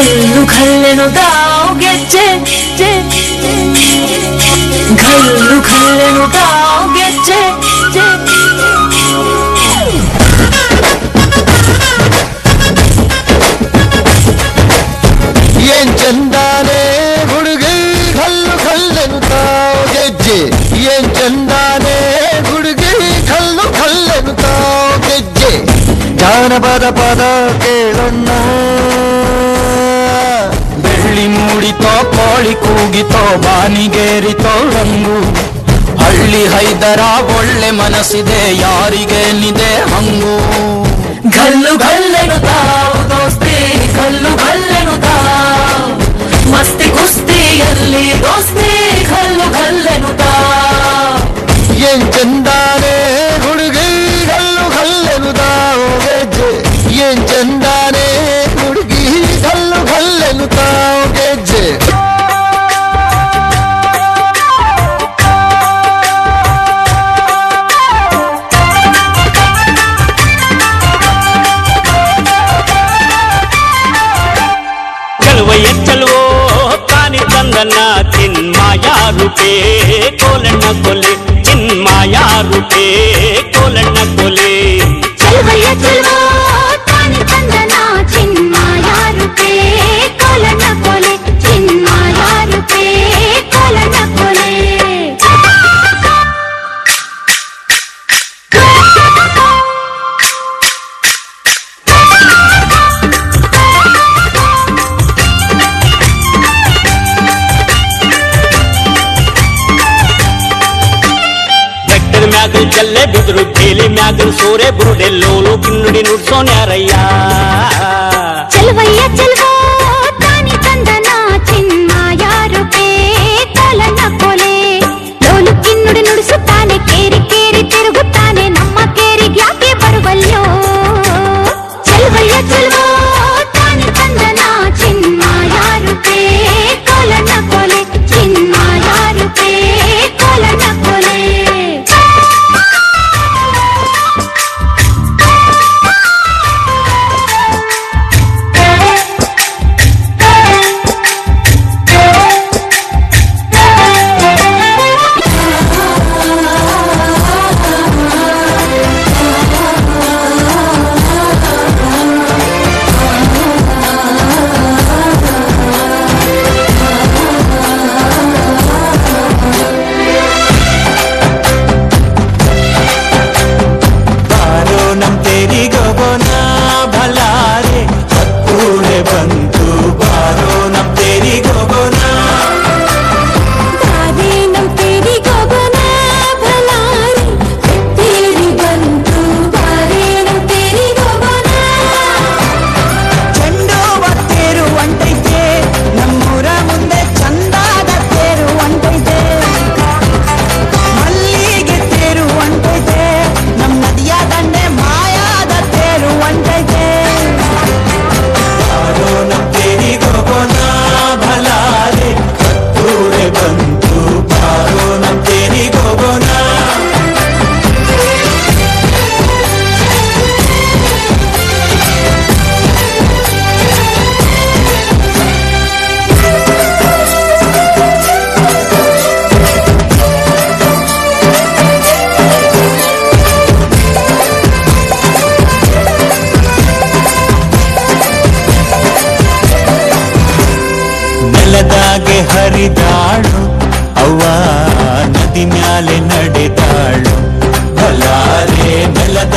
ఘల్లు ఘల్లెను దావుగే చే ఘల్లు ఘల్లెను దావుగే చే ಏನ್ ಚಂದಾನೆ ಹುಡುಗಿ ಕಲ್ಲು ಕಲ್ಲೆನ್ತಾ ಗೆಜ್ಜೆ ಏನ್ ಚಂದಾನೆ ಹುಡುಗಿ ಕಲ್ಲು ಕಲ್ಲೆನ್ತಾ ಗೆಜ್ಜೆ ಜಾನಪದ ಪದ ಕೇಳಣ್ಣ ಕೋಳಿ ಕೂಗಿತೋ ಬಾನಿಗೇರಿತೋ ರಂಗು. ಹಳ್ಳಿ ಹೈದರ ಒಳ್ಳೆ ಮನಸ್ಸಿದೆ ಯಾರಿಗೇನಿದೆ? ಕೊಲನ ಚಿನ್ಮಾಯ ರೂಪೇ ಕೋಲಣ್ಣ ಕೊಲೆ ಚಿನ್ಮಾಯ ರೂಪೇ ಕೋಲಣ್ಣ ಕೊಲೆ ಜಲ್ಲೆ ಬಿದ್ರು ಬೇಲಿ ಮ್ಯಾಗನ್ ಸೋರೆ ಬುರುಡೆ ಲೋಲು ಕಿನ್ನುಡಿ ನುಡ್ಸೋನ್ಯಾರಯ್ಯ ಸಾಲೆ ನಡೆದಾಳು ಬಲಾರೆ ಬೆಲದ